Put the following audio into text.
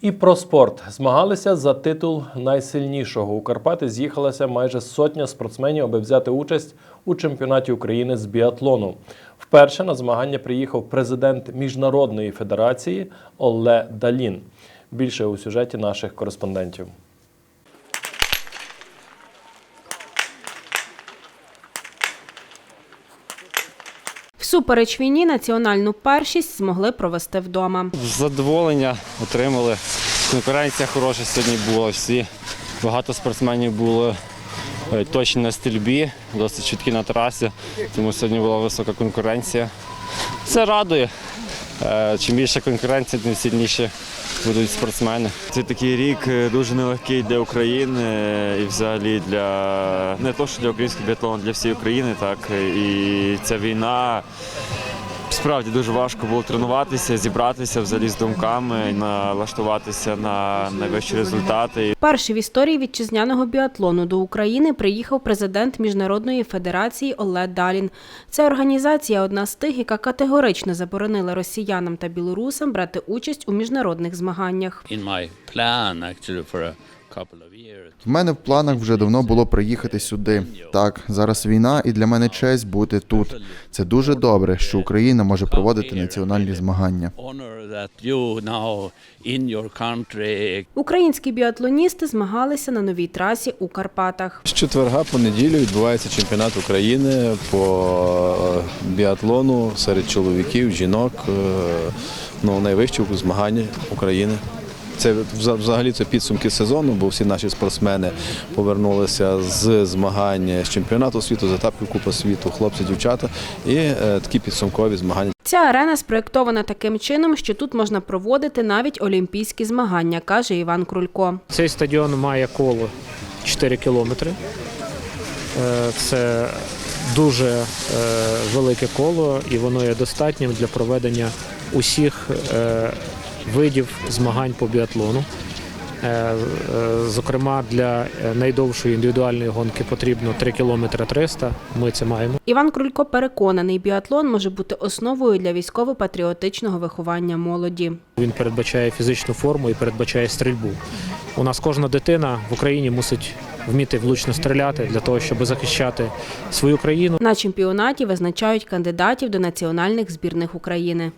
І про спорт змагалися за титул найсильнішого. У Карпати з'їхалася майже сотня спортсменів, аби взяти участь у чемпіонаті України з біатлону. Вперше на змагання приїхав президент міжнародної федерації Оле Далін. Більше у сюжеті наших кореспондентів. Всупереч війні національну першість змогли провести вдома. Задоволення отримали. Конкуренція хороша сьогодні була. Всі багато спортсменів було точно на стрільбі, досить чіткі на трасі, тому сьогодні була висока конкуренція. Це радує. Е, Чим більше конкуренції, тим сильніші будуть спортсмени. Це такий рік е, дуже нелегкий для України е, і взагалі для не то, що для українського біатлону, для всієї України, так і ця війна. Справді дуже важко було тренуватися, зібратися взагалі з думками, налаштуватися на найвищі результати. Перший в історії вітчизняного біатлону до України приїхав президент Міжнародної федерації Оле Далін. Ця організація одна з тих, яка категорично заборонила росіянам та білорусам брати участь у міжнародних змаганнях. В мене в планах вже давно було приїхати сюди. Так, зараз війна, і для мене честь бути тут. Це дуже добре, що Україна може проводити національні змагання. Українські біатлоністи змагалися на новій трасі у Карпатах. З четверга по неділю відбувається чемпіонат України по е, біатлону серед чоловіків, жінок. е, Ну, найвищі змагання України. Це вза- взагалі це підсумки сезону, бо всі наші спортсмени повернулися з змагань з чемпіонату світу, з етапів Купи світу, хлопці, дівчата, і е, такі підсумкові змагання. Ця арена спроєктована таким чином, що тут можна проводити навіть олімпійські змагання, каже Іван Крулько. Цей стадіон має коло 4 кілометри. Е, Це дуже е, велике коло, і воно є достатнім для проведення усіх е, видів змагань по біатлону. Е, е, Зокрема, для найдовшої індивідуальної гонки потрібно 3 кілометри 300. Ми це маємо. Іван Крулько переконаний, біатлон може бути основою для військово-патріотичного виховання молоді. Він передбачає фізичну форму і передбачає стрільбу. У нас кожна дитина в Україні мусить вміти влучно стріляти для того, щоб захищати свою країну. На чемпіонаті визначають кандидатів до національних збірних України.